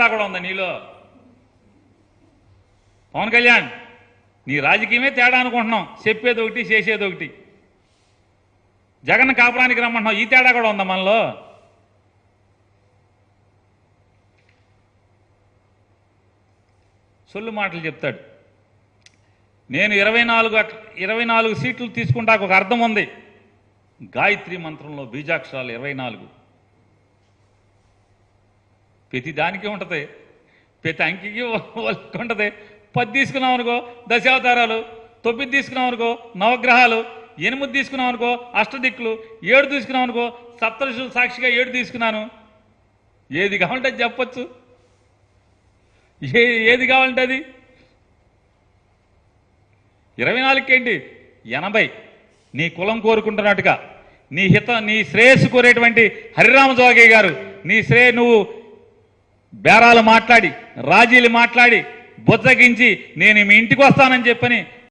తేడా కూడా ఉందా నీలో? పవన్ కళ్యాణ్ నీ రాజకీయమే తేడా అనుకుంటున్నాం. చెప్పేది ఒకటి చేసేది ఒకటి. జగన్ కాపురానికి రమ్మంటున్నాం ఈ తేడా కూడా ఉందా మనలో? సొల్లు మాటలు చెప్తాడు. నేను ఇరవై నాలుగు ఇరవై నాలుగు సీట్లు తీసుకుంటాకు ఒక అర్థం ఉంది. గాయత్రి మంత్రంలో బీజాక్షరాలు ఇరవై నాలుగు. ప్రతి దానికి ఉంటుంది. ప్రతి అంకికి ఉంటుంది పది తీసుకున్నాం అనుకో దశావతారాలు. తొమ్మిది తీసుకున్నాం అనుకో నవగ్రహాలు. ఎనిమిది తీసుకున్నాం అనుకో అష్టదిక్కులు. ఏడు తీసుకున్నాం అనుకో సప్తరుషులు సాక్షిగా ఏడు తీసుకున్నాను. ఏది కావాలంటే అది చెప్పొచ్చు. ఏ ఏది కావాలంటే అది? ఇరవై నాలుగుకేంటి? ఎనభై. నీ కులం కోరుకుంటున్నట్టుగా. నీ హిత నీ శ్రేయస్సు కోరేటువంటి హరిరామ జోగి గారు. నీ శ్రేయ నువ్వు బేరాలు మాట్లాడి రాజీలు మాట్లాడి బుజ్జగించి నేను మీ ఇంటికి వస్తానని చెప్పని